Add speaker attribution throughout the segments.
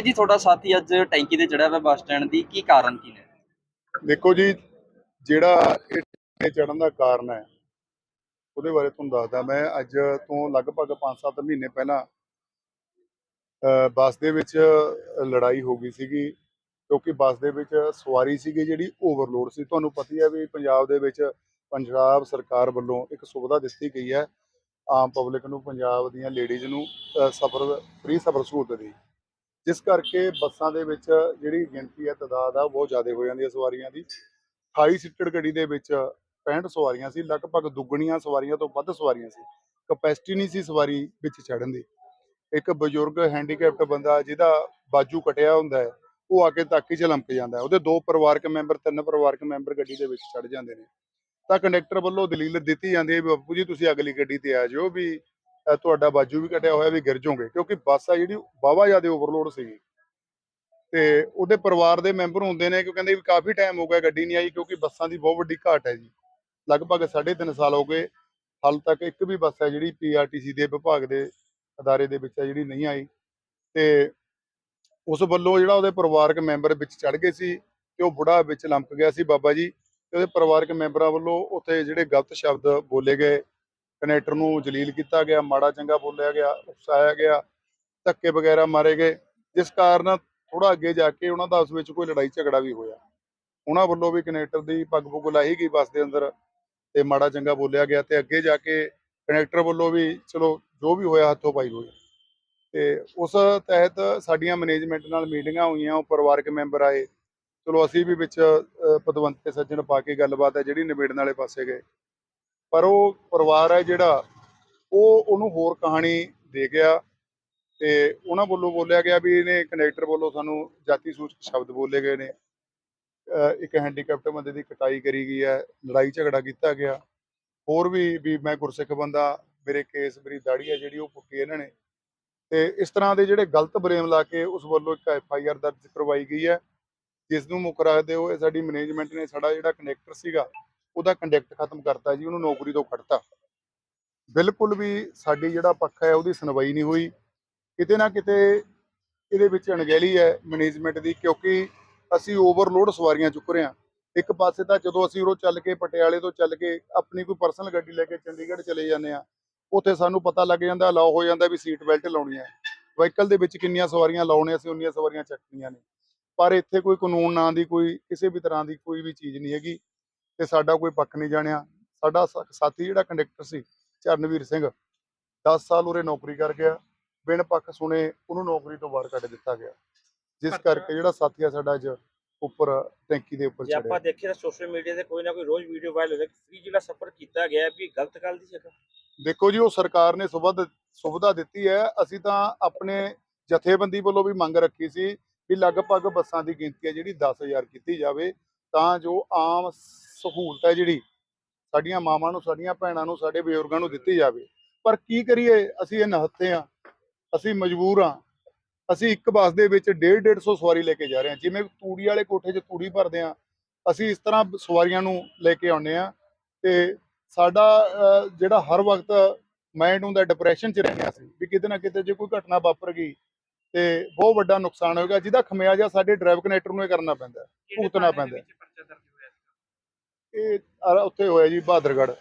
Speaker 1: ਜੀ ਤੁਹਾਡਾ ਸਾਥੀ ਅੱਜ ਟੈਂਕੀ ਤੇ ਚੜਿਆ ਹੋਇਆ ਬੱਸ ਸਟੈਂਡ ਦੀ ਕੀ ਕਾਰਨ ਕੀ ਨੇ?
Speaker 2: ਦੇਖੋ ਜੀ ਜਿਹੜਾ ਇਹ ਚੜਨ ਦਾ ਕਾਰਨ ਹੈ ਉਹਦੇ ਬਾਰੇ ਤੁਹਾਨੂੰ ਦੱਸਦਾ ਮੈਂ ਅੱਜ ਤੋਂ ਲਗਭਗ 5-7 ਮਹੀਨੇ ਪਹਿਲਾਂ ਬੱਸ ਦੇ ਵਿੱਚ ਲੜਾਈ ਹੋ ਗਈ ਸੀਗੀ ਕਿਉਂਕਿ ਬੱਸ ਦੇ ਵਿੱਚ ਸਵਾਰੀ ਸੀਗੀ ਜਿਹੜੀ ਓਵਰਲੋਡ ਸੀ। ਤੁਹਾਨੂੰ ਪਤਾ ਹੀ ਹੈ ਵੀ ਪੰਜਾਬ ਦੇ ਵਿੱਚ ਪੰਜਾਬ ਸਰਕਾਰ ਵੱਲੋਂ ਇੱਕ ਸੁਵਿਧਾ ਦਿੱਤੀ ਗਈ ਹੈ ਆਮ ਪਬਲਿਕ ਨੂੰ ਪੰਜਾਬ ਦੀਆਂ ਲੇਡੀਜ਼ ਨੂੰ ਅ, ਸਫ਼ਰ ਫ੍ਰੀ ਸਫ਼ਰ ਸਹੂਲਤ ਦੀ। ਜਿਸ ਕਰਕੇ ਬੱਸਾਂ ਦੇ ਵਿੱਚ ਜਿਹੜੀ ਗਿਣਤੀ ਹੈ, ਤਦਾਦ ਆ, ਬਹੁਤ ਜ਼ਿਆਦਾ ਹੋ ਜਾਂਦੀ ਹੈ ਸਵਾਰੀਆਂ ਦੀ। 28 ਸੀਟਡ ਗੱਡੀ ਦੇ ਵਿੱਚ 65 ਸਵਾਰੀਆਂ ਸੀ, ਲਗਭਗ ਦੁੱਗਣੀਆਂ ਸਵਾਰੀਆਂ ਤੋਂ ਵੱਧ ਸਵਾਰੀਆਂ ਸੀ। ਕਪੈਸਿਟੀ ਨਹੀਂ ਸੀ ਸਵਾਰੀ ਵਿੱਚ ਚੜਨ ਦੀ। ਇੱਕ ਬਜ਼ੁਰਗ ਹੈਂਡੀਕੈਪਟ ਬੰਦਾ ਜਿਹਦਾ ਬਾਜੂ ਕਟਿਆ ਹੁੰਦਾ ਹੈ, ਉਹ ਆ ਕੇ ਤਾਕੀ ਚ ਲੰਮਕ ਜਾਂਦਾ ਉਹਦੇ ਦੋ ਪਰਿਵਾਰਕ ਮੈਂਬਰ, ਤਿੰਨ ਪਰਿਵਾਰਕ ਮੈਂਬਰ ਗੱਡੀ ਦੇ ਵਿੱਚ ਚੜ ਜਾਂਦੇ ਨੇ। ਤਾਂ ਕੰਡਕਟਰ ਵੱਲੋਂ ਦਲੀਲ ਦਿੱਤੀ ਜਾਂਦੀ ਹੈ ਵੀ, ਬਾਪੂ ਜੀ, ਤੁਸੀਂ ਅਗਲੀ ਗੱਡੀ ਤੇ ਆ ਜਾਓ ਵੀ ਤੁਹਾਡਾ ਬਾਜੂ ਵੀ ਕਟਿਆ ਹੋਇਆ, ਵੀ ਗਿਰ ਜਾਓਗੇ। ਕਿਉਂਕਿ ਬੱਸ ਆ ਜਿਹੜੀ, ਵਾਹਵਾ ਜ਼ਿਆਦਾ ਓਵਰਲੋਡ ਸੀਗੀ। ਤੇ ਉਹਦੇ ਪਰਿਵਾਰ ਦੇ ਮੈਂਬਰ ਹੁੰਦੇ ਨੇ ਕਿ ਕਹਿੰਦੇ ਵੀ ਕਾਫੀ ਟਾਈਮ ਹੋ ਗਿਆ, ਗੱਡੀ ਨਹੀਂ ਆਈ, ਕਿਉਂਕਿ ਬੱਸਾਂ ਦੀ ਬਹੁਤ ਵੱਡੀ ਘਾਟ ਹੈ ਜੀ। ਲਗਭਗ 3.5 ਸਾਲ ਹੋ ਗਏ, ਹਾਲ ਤੱਕ ਇੱਕ ਵੀ ਬੱਸ ਹੈ ਜਿਹੜੀ ਪੀਆਰਟੀਸੀ ਦੇ ਵਿਭਾਗ ਦੇ ਅਦਾਰੇ ਦੇ ਵਿੱਚ ਹੈ, ਜਿਹੜੀ ਨਹੀਂ ਆਈ। ਤੇ ਉਸ ਵੱਲੋਂ ਜਿਹੜਾ ਉਹਦੇ ਪਰਿਵਾਰਕ ਮੈਂਬਰ ਵਿੱਚ ਚੜ ਗਏ ਸੀ, ਤੇ ਉਹ ਬੁੜਾ ਵਿੱਚ ਲੰਪ ਗਿਆ ਸੀ ਬਾਬਾ ਜੀ। ਤੇ ਉਹਦੇ ਪਰਿਵਾਰਕ ਮੈਂਬਰਾਂ ਵੱਲੋਂ ਉੱਥੇ ਜਿਹੜੇ ਗਲਤ ਸ਼ਬਦ ਬੋਲੇ ਗਏ ਕਨੈਕਟਰ ਨੂੰ ਜਲੀਲ ਕੀਤਾ ਗਿਆ, ਮਾੜਾ ਚੰਗਾ ਬੋਲਿਆ ਗਿਆ, ਉਕਸਾਇਆ ਗਿਆ, ਧੱਕੇ ਵਗੈਰਾ ਮਾਰੇ ਗਏ। ਜਿਸ ਕਾਰਨ ਥੋੜਾ ਅੱਗੇ ਜਾ ਕੇ ਉਹਨਾਂ ਦਾ ਉਸ ਵਿੱਚ ਕੋਈ ਲੜਾਈ ਝਗੜਾ ਵੀ ਹੋਇਆ। ਉਹਨਾਂ ਵੱਲੋਂ ਵੀ ਕਨੈਕਟਰ ਦੀ ਪੱਗ ਪੁੱਗ ਲਾਹੀ ਗਈ ਬੱਸ ਦੇ ਅੰਦਰ ਤੇ ਮਾੜਾ ਚੰਗਾ ਬੋਲਿਆ ਗਿਆ ਤੇ ਅੱਗੇ ਜਾ ਕੇ ਕਨੈਕਟਰ ਵੱਲੋਂ ਵੀ ਚਲੋ ਜੋ ਵੀ ਹੋਇਆ ਹੱਥੋਂ ਪਾਈ ਹੋਈ। ਤੇ ਉਸ ਤਹਿਤ ਸਾਡੀਆਂ ਮੈਨੇਜਮੈਂਟ ਨਾਲ ਮੀਟਿੰਗਾਂ ਹੋਈਆਂ, ਉਹ ਪਰਿਵਾਰਕ ਮੈਂਬਰ ਆਏ। ਚਲੋ ਅਸੀਂ ਵੀ ਵਿੱਚ ਪਦਵੰਤ ਤੇ ਸੱਜਣ ਪਾ ਕੇ ਗੱਲਬਾਤ ਹੈ, ਜਿਹੜੀ ਨਿਬੇੜਨ ਵਾਲੇ ਪਾਸੇ ਗਏ। ਪਰ ਉਹ ਪਰਿਵਾਰ ਹੈ ਜਿਹੜਾ, ਉਹ ਉਹਨੂੰ ਹੋਰ ਕਹਾਣੀ ਦੇ ਗਿਆ ਤੇ ਉਹਨਾਂ ਵੱਲੋਂ ਬੋਲਿਆ ਗਿਆ ਵੀ ਇਹਨੇ ਕਨੈਕਟਰ ਵੱਲੋਂ ਸਾਨੂੰ ਜਾਤੀ ਸੂਚਕ ਸ਼ਬਦ ਬੋਲੇ ਗਏ ਨੇ। ਇੱਕ ਹੈਂਡੀਕੈਪਟ ਬੰਦੇ ਦੀ ਕਟਾਈ ਕਰੀ ਗਈ ਹੈ, ਲੜਾਈ ਝਗੜਾ ਕੀਤਾ ਗਿਆ। ਹੋਰ ਵੀ ਵੀ ਮੈਂ ਗੁਰਸਿੱਖ ਬੰਦਾ, ਮੇਰੇ ਕੇਸ, ਮੇਰੀ ਦਾੜੀ ਹੈ ਜਿਹੜੀ ਉਹ ਪੁੱਟੀ ਇਹਨਾਂ ਨੇ। ਤੇ ਇਸ ਤਰ੍ਹਾਂ ਦੇ ਜਿਹੜੇ ਗਲਤ ਬਰੇਮ ਲਾ ਕੇ ਉਸ ਵੱਲੋਂ ਇੱਕ ਐਫ ਆਈ ਆਰ ਦਰਜ ਕਰਵਾਈ ਗਈ ਹੈ ਜਿਸ ਨੂੰ ਮੁੱਖ ਰੱਖਦੇ ਹੋਏ ਸਾਡੀ ਮੈਨੇਜਮੈਂਟ ਨੇ ਸਾਡਾ ਜਿਹੜਾ ਕੰਡਕਟਰ ਸੀਗਾ ਉਹਦਾ ਕੰਡਕਟ ਖਤਮ ਕਰਤਾ ਜੀ, ਉਹਨੂੰ ਨੌਕਰੀ ਤੋਂ ਕੱਢਤਾ। ਬਿਲਕੁਲ ਵੀ ਸਾਡੀ ਜਿਹੜਾ ਪੱਖ ਹੈ, ਉਹਦੀ ਸੁਣਵਾਈ ਨਹੀਂ ਹੋਈ। ਕਿਤੇ ਨਾ ਕਿਤੇ ਇਹਦੇ ਵਿੱਚ ਅਣਗਹਿਲੀ ਹੈ ਮੈਨੇਜਮੈਂਟ ਦੀ, ਕਿਉਂਕਿ ਅਸੀਂ ਓਵਰਲੋਡ ਸਵਾਰੀਆਂ ਚੁੱਕ ਰਹੇ ਹਾਂ। ਇੱਕ ਪਾਸੇ ਤਾਂ ਜਦੋਂ ਅਸੀਂ ਉਰੋਂ ਚੱਲ ਕੇ ਪਟਿਆਲੇ ਤੋਂ ਚੱਲ ਕੇ ਆਪਣੀ ਕੋਈ ਪਰਸਨਲ ਗੱਡੀ ਲੈ ਕੇ ਚੰਡੀਗੜ੍ਹ ਚਲੇ ਜਾਂਦੇ ਆ ਉੱਥੇ ਸਾਨੂੰ ਪਤਾ ਲੱਗ ਜਾਂਦਾ ਲਾਓ ਹੋ ਜਾਂਦਾ ਵੀ ਸੀਟ ਬੈਲਟ ਲਾਉਣੀ ਹੈ। ਵਹੀਕਲ ਦੇ ਵਿੱਚ ਕਿੰਨੀਆਂ ਸਵਾਰੀਆਂ ਲਾਉਣੀਆਂ ਅਸੀਂ ਉਨੀਆਂ ਸਵਾਰੀਆਂ ਚੱਕਣੀਆਂ ਨੇ। ਪਰ ਇੱਥੇ ਕੋਈ ਕਾਨੂੰਨ ਨਾਂ ਦੀ, ਕੋਈ ਕਿਸੇ ਵੀ ਤਰ੍ਹਾਂ ਦੀ ਕੋਈ ਵੀ ਚੀਜ਼ ਨਹੀਂ ਹੈਗੀ। ਤੇ ਸਾਡਾ ਕੋਈ ਪੱਖ ਨਹੀਂ ਜਾਣਿਆ। ਸਾਡਾ ਸਾਥੀ ਜਿਹੜਾ ਕੰਡਕਟਰ ਸੀ ਚਰਨਵੀਰ ਸਿੰਘ 10 ਸਾਲ ਉਰੇ ਨੌਕਰੀ ਕਰ ਗਿਆ। ਬਿਨ ਪੱਖ ਸੁਣੇ ਉਹਨੂੰ ਨੌਕਰੀ ਤੋਂ ਬਾਹਰ ਕੱਢ ਦਿੱਤਾ ਗਿਆ। ਜਿਸ ਕਰਕੇ ਜਿਹੜਾ ਸਾਥੀ ਆ ਸਾਡਾ ਅੱਜ ਉੱਪਰ ਟੈਂਕੀ ਦੇ ਉੱਪਰ ਚੜਿਆ
Speaker 3: ਆਪਾਂ ਦੇਖੀਏ ਤਾਂ ਸੋਸ਼ਲ ਮੀਡੀਆ ਤੇ ਕੋਈ ਨਾ ਕੋਈ ਰੋਜ਼ ਵੀਡੀਓ ਵਾਇਰਲ ਹੋ ਰਿਹਾ ਫ੍ਰੀ ਜਿਹੜਾ ਸਫਰ ਕੀਤਾ ਗਿਆ ਵੀ ਗਲਤ ਗੱਲ ਦੀ ਜਗ੍ਹਾ।
Speaker 2: ਦੇਖੋ ਜੀ ਉਹ ਸਰਕਾਰ ਨੇ ਸੁਵਿਧਾ ਸੁਵਿਧਾ ਦਿੱਤੀ ਹੈ। ਅਸੀਂ ਤਾਂ ਆਪਣੇ ਜਥੇਬੰਦੀ ਵੱਲੋਂ ਵੀ ਮੰਗ ਰੱਖੀ ਸੀ ਵੀ ਲਗਭਗ ਬੱਸਾਂ ਦੀ ਗਿਣਤੀ ਹੈ ਜਿਹੜੀ 10000 ਕੀਤੀ ਜਾਵੇ ਤਾਂ ਜੋ ਆਮ ਸਹੂਲਤ ਹੈ ਜਿਹੜੀ ਸਾਡੀਆਂ ਮਾਵਾਂ ਨੂੰ ਸਾਡੀਆਂ ਭੈਣਾਂ ਨੂੰ ਸਾਡੇ ਬਜ਼ੁਰਗਾਂ ਨੂੰ ਦਿੱਤੀ ਜਾਵੇ। ਪਰ ਕੀ ਕਰੀਏ? ਅਸੀਂ ਇਹ ਨਹੱਤੇ ਆ। ਅਸੀਂ ਮਜਬੂਰ ਆ। ਅਸੀਂ ਇੱਕ ਬੱਸ ਦੇ ਵਿੱਚ 1.5 150 ਸਵਾਰੀ ਲੈ ਕੇ ਜਾ ਰਹੇ ਹਾਂ ਜਿਵੇਂ ਤੂੜੀ ਵਾਲੇ ਕੋਠੇ 'ਚ ਤੂੜੀ ਭਰਦੇ ਆ ਅਸੀਂ ਇਸ ਤਰ੍ਹਾਂ ਸਵਾਰੀਆਂ ਨੂੰ ਲੈ ਕੇ ਆਉਂਦੇ ਆ। ਤੇ ਸਾਡਾ ਜਿਹੜਾ ਹਰ ਵਕਤ ਮਾਈਂਡ ਹੁੰਦਾ ਡਿਪਰੈਸ਼ਨ 'ਚ ਰਹਿੰਦੇ ਸੀ ਵੀ ਕਿਤੇ ਨਾ ਕਿਤੇ ਜੇ ਕੋਈ ਘਟਨਾ ਵਾਪਰ ਗਈ ਤੇ ਬਹੁਤ ਵੱਡਾ ਨੁਕਸਾਨ ਹੋਏਗਾ ਜਿਹਦਾ ਖਮਿਆਜਾ ਸਾਡੇ ਡਰਾਈਵ ਕਨੈਕਟਰ ਨੂੰ ਹੀ ਕਰਨਾ ਪੈਂਦਾ। ਭੁਗਤਣਾ ਪੈਂਦਾ ਹੈ।
Speaker 4: ਪਰਚਾ ਦਰਜ ਹੋਇਆ ਸੀਗਾ
Speaker 2: ਇਹ ਅਹ, ਉੱਥੇ ਹੋਇਆ ਜੀ ਬਹਾਦਰਗੜ੍ਹ।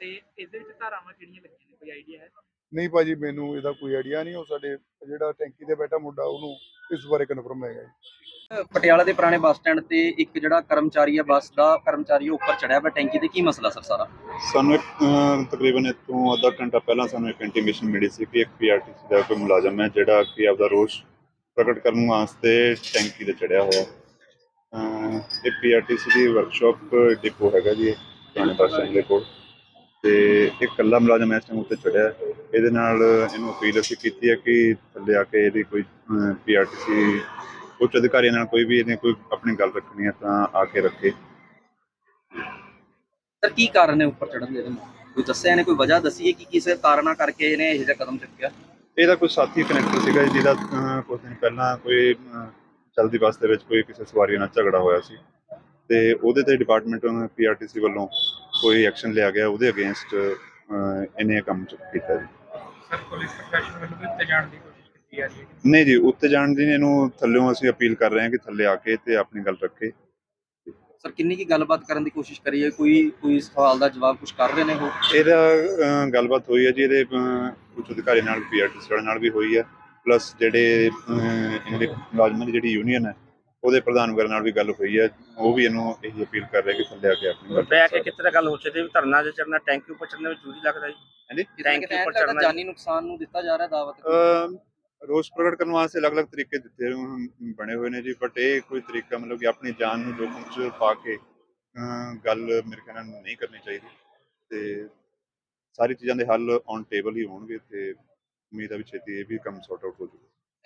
Speaker 4: ਤੇ ਇਹਦੇ ਵਿੱਚ ਧਾਰਾਵਾਂ ਕਿਹੜੀਆਂ ਲੱਗੀਆਂ ਨੇ? ਕੋਈ ਆਈਡੀਆ ਹੈ?
Speaker 2: ਨਹੀਂ ਭਾਜੀ ਮੈਨੂੰ ਇਹਦਾ ਕੋਈ ਆਈਡੀਆ ਨਹੀਂ। ਉਹ ਸਾਡੇ ਜਿਹੜਾ ਟੈਂਕੀ ਤੇ ਬੈਠਾ ਮੁੰਡਾ ਉਹਨੂੰ ਇਸ ਬਾਰੇ ਕਨਫਰਮ ਹੈਗਾ ਜੀ।
Speaker 1: ਪਟਿਆਲਾ ਦੇ ਪੁਰਾਣੇ ਬੱਸ ਸਟੈਂਡ ਤੇ ਇੱਕ ਜਿਹੜਾ ਕਰਮਚਾਰੀ ਹੈ ਬੱਸ ਦਾ ਕਰਮਚਾਰੀ ਉਹ ਉੱਪਰ ਚੜਿਆ। ਹੋਇਆ ਟੈਂਕੀ ਤੇ ਕੀ ਮਸਲਾ ਸਰ ਸਾਰਾ?
Speaker 5: ਸਾਨੂੰ ਇੱਕ, ਅਹ, ਤਕਰੀਬਨ ਇੱਥੋਂ ਅੱਧਾ ਘੰਟਾ ਪਹਿਲਾਂ ਸਾਨੂੰ ਇੱਕ ਇੰਟੀਮੇਸ਼ਨ ਮਿਲੀ ਸੀ ਕਿ ਇੱਕ ਪੀਆਰਟੀਸੀ ਦਾ ਕੋਈ ਮੁਲਾਜ਼ਮ ਹੈ ਜਿਹੜਾ ਕਿ ਆਪਦਾ ਰੋਸ ਪ੍ਰਗਟ ਕਰਨ ਵਾਸਤੇ ਟੈਂਕੀ ਤੇ ਚੜਿਆ ਹੋਇਆ। ਇਹ ਪੀਆਰਟੀਸੀ ਦੀ ਵਰਕਸ਼ਾਪ ਡਿਪੋ ਹੈਗਾ ਜੀ ਪੁਰਾਣੇ ਬੱਸ ਸਟੈਂਡ ਦੇ ਕੋਲ ਤੇ ਇਹ ਇਕੱਲਾ ਮੁਲਾਜ਼ਮ ਇਸ ਟਾਈਮ ਉੱਤੇ ਚੜਿਆ। ਇਹਦੇ ਨਾਲ ਇਹਨੂੰ ਅਪੀਲ ਅਸੀਂ ਕੀਤੀ ਹੈ ਕਿ ਥੱਲੇ ਆ ਕੇ ਇਹਦੀ ਕੋਈ ਪੀਆਰਟੀਸੀ ਉੱਚ ਅਧਿਕਾਰੀਆਂ ਨਾਲ ਕੋਈ ਵੀ ਇਹਨੇ ਕੋਈ ਆਪਣੀ ਗੱਲ ਰੱਖਣੀ ਹੈ ਤਾਂ ਆ ਕੇ ਰੱਖੇ
Speaker 1: ਸਰ ਕੀ ਕਾਰਨ ਹੈ ਉੱਪਰ ਚੜਨ ਦੇ ਇਹਦੇ? ਕੋਈ ਦੱਸਿਆ ਇਹਨੇ ਕੋਈ ਵਜ੍ਹਾ ਦੱਸੀ ਹੈ ਕਿ ਕਿਸੇ ਕਾਰਨਾਂ ਕਰਕੇ ਇਹਨੇ ਇਹ ਜਿਹਾ ਕਦਮ ਚੁੱਕਿਆ
Speaker 5: ਇਹਦਾ ਕੋਈ ਸਾਥੀ ਕਨੈਕਟਰ ਸੀਗਾ ਜਿਹਦਾ ਕੁਝ ਦਿਨ ਪਹਿਲਾਂ ਕੋਈ ਚਲਦੀ ਬੱਸ ਦੇ ਵਿੱਚ ਕੋਈ ਕਿਸੇ ਸਵਾਰੀ ਨਾਲ ਝਗੜਾ ਹੋਇਆ ਸੀ ਤੇ ਉਹਦੇ ਤੇ ਡਿਪਾਰਟਮੈਂਟ ਪੀਆਰਟੀਸੀ ਵੱਲੋਂ ਕੋਈ ਐਕਸ਼ਨ ਲਿਆ ਗਿਆ ਉਹਦੇ ਅਗੇਂਸਟ ਇਹਨੇ ਇਹ ਕੰਮ ਚੁੱਕ ਕੀਤਾ ਜੀ।
Speaker 4: ਸਰ ਪੁਲਿਸ ਪ੍ਰਸ਼ਾਸਨ ਵੱਲੋਂ ਵੀ ਉੱਤੇ ਜਾਣ ਦੀ ਕੋਸ਼ਿਸ਼ ਕੀਤੀ ਪੀਆਰਟੀ
Speaker 5: ਨਹੀਂ ਜੀ ਉੱਤੇ ਜਾਣ ਦੀ ਇਹਨੂੰ ਥੱਲਿਓਂ ਅਸੀਂ ਅਪੀਲ ਕਰ ਰਹੇ ਹਾਂ ਕਿ ਥੱਲੇ ਆ ਕੇ ਤੇ ਆਪਣੀ ਗੱਲ ਰੱਖੇ।
Speaker 1: ਸਰ ਕਿੰਨੀ ਕੀ ਗੱਲਬਾਤ ਕਰਨ ਦੀ ਕੋਸ਼ਿਸ਼ ਕਰੀ ਹੈ? ਕੋਈ ਕੋਈ ਸਵਾਲ ਦਾ ਜਵਾਬ ਕੁਝ ਕਰ ਰਹੇ ਨੇ ਉਹ?
Speaker 5: ਇਹਦਾ ਗੱਲਬਾਤ ਹੋਈ ਹੈ ਜੀ ਇਹਦੇ ਉੱਚ ਅਧਿਕਾਰੀ ਨਾਲ ਪੀਆਰਟੀਸੀ ਨਾਲ ਵੀ ਹੋਈ ਹੈ। ਪਲੱਸ ਜਿਹੜੇ ਇਹਨਾਂ ਦੇ ਮੁਲਾਜ਼ਮਾਂ ਦੀ ਜਿਹੜੀ ਯੂਨੀਅਨ ਹੈ ਉਹਦੇ ਪ੍ਰਧਾਨ ਵਗੈਰਾ ਨਾਲ ਵੀ ਗੱਲ ਹੋਈ ਹੈ ਉਹ ਵੀ ਇਹਨੂੰ ਇਹੀ ਅਪੀਲ ਕਰ ਰਹੇ ਕਿ ਥੱਲੇ ਆ ਕੇ ਆਪਣੀ ਗੱਲ
Speaker 3: ਬੈ ਕੇ ਤਰ੍ਹਾਂ ਗੱਲ ਹੋ ਸਕਦੀ ਹੈ ਵੀ ਧਰਨਾ ਜੇ ਚੜਨਾ ਟੈਂਕੀ ਉੱਪਰ ਚੜਨਾ ਵੀ ਜ਼ਰੂਰੀ ਲੱਗਦਾ ਜੀ।
Speaker 5: ਹਾਂਜੀ?
Speaker 1: ਟੈਂਕ
Speaker 3: ਉੱਪਰ ਚੜ੍ਹਨਾ
Speaker 1: ਜਾਨੀ ਨੁਕਸਾਨ ਨੂੰ ਦਿੱਤਾ ਜਾ ਰਿਹਾ ਦਾਅਵਤ
Speaker 5: ਰੋਸ ਪ੍ਰਗਟ ਕਰਨ ਵਾਸਤੇ ਅਲੱਗ-ਅਲੱਗ ਤਰੀਕੇ ਦਿੱਤੇ ਹੋਏ- ਬਣੇ ਹੋਏ ਨੇ ਜੀ ਬਟ ਇਹ ਕੋਈ ਤਰੀਕਾ ਮਤਲਬ ਕਿ ਆਪਣੀ ਜਾਨ ਨੂੰ ਜੋਖਮ 'ਚ ਪਾ ਕੇ ਗੱਲ ਮੇਰੇ ਖਿਆਲ ਨਾਲ ਨਹੀਂ ਕਰਨੀ ਚਾਹੀਦੀ ਤੇ ਸਾਰੀ ਚੀਜ਼ਾਂ ਦੇ ਹੱਲ ਔਨ ਟੇਬਲ ਹੀ ਹੋਣਗੇ ਤੇ ਉਮੀਦ ਹੈ ਵੀ ਛੇਤੀ ਇਹ ਵੀ ਕੰਮ ਸੌਟ ਆਊਟ ਹੋ ਜਾਊਗਾ।